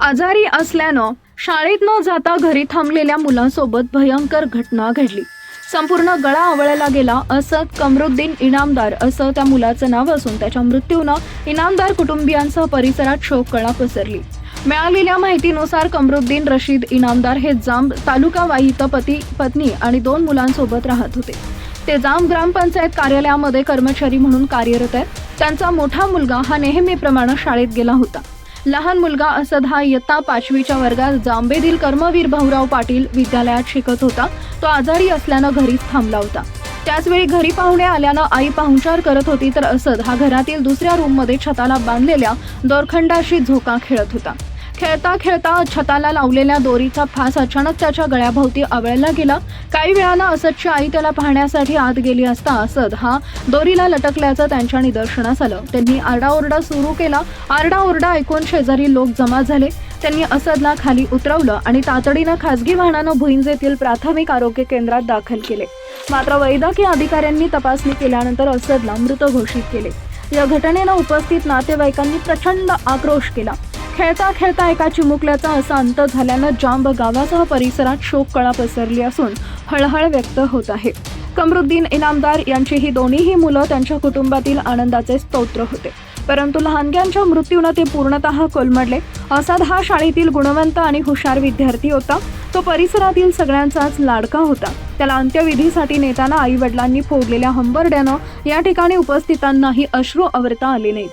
आजारी असल्यानं शाळेत न जाता घरी थांबलेल्या मुलांसोबत भयंकर घटना घडली. संपूर्ण गळा आवळला गेला असं कमरुद्दीन इनामदार असं त्या मुलाचं नाव असून त्याच्या मृत्यूनं इनामदार कुटुंबियांसह परिसरात शोककळा पसरली. मिळालेल्या माहितीनुसार कमरुद्दीन रशीद इनामदार हे जांब तालुका वाहित पती पत्नी आणि दोन मुलांसोबत राहत होते. ते जांब ग्रामपंचायत कार्यालयामध्ये कर्मचारी म्हणून कार्यरत आहेत. त्यांचा मोठा मुलगा हा नेहमीप्रमाणे शाळेत गेला होता. लहान मुलगा असद हा इयत्ता पाचवीच्या वर्गात जांबेतील कर्मवीर भाऊराव पाटील विद्यालयात शिकत होता. तो आजारी असल्यानं घरीच थांबला होता. त्याचवेळी घरी पाहुणे आल्यानं आई पाहुणचार करत होती तर असद हा घरातील दुसऱ्या रूममध्ये छताला बांधलेल्या दोरखंडाशी झोका खेळत होता. खेळता खेळता छताला लावलेल्या दोरीचा फास अचानक त्याच्या गळ्याभोवती आवळला गेला. काही वेळानं असदची आई त्याला पाहण्यासाठी आत गेली असता असद हा दोरीला लटकल्याचं त्यांच्या निदर्शनास आलं. त्यांनी आरडाओरडा सुरू केला. आरडाओरडा ऐकून शेजारी लोक जमा झाले. त्यांनी असदला खाली उतरवलं आणि तातडीनं खासगी वाहनानं भुईंज येथील प्राथमिक आरोग्य केंद्रात दाखल केले. मात्र वैद्यकीय अधिकाऱ्यांनी तपासणी केल्यानंतर असदला मृत घोषित केले. या घटनेनं उपस्थित नातेवाईकांनी प्रचंड आक्रोश केला. खेळता खेळता एका चिमुकल्याचा असा अंत झाल्यानं जांब गावासह परिसरात शोककळा पसरली असून हळहळ व्यक्त होत आहे. कमरुद्दीन इनामदार यांची ही दोन्हीही मुलं त्यांच्या कुटुंबातील आनंदाचे स्तोत्र होते. परंतु लहानग्यांच्या मृत्यूनं ते पूर्णतः कोलमडले. असाद हा शाळेतील गुणवंत आणि हुशार विद्यार्थी होता. तो परिसरातील सगळ्यांचाच लाडका होता. त्याला अंत्यविधीसाठी नेताना आई वडिलांनी फोडलेल्या हंबरड्यानं या ठिकाणी उपस्थितांनाही अश्रू आवरता आले नाहीत.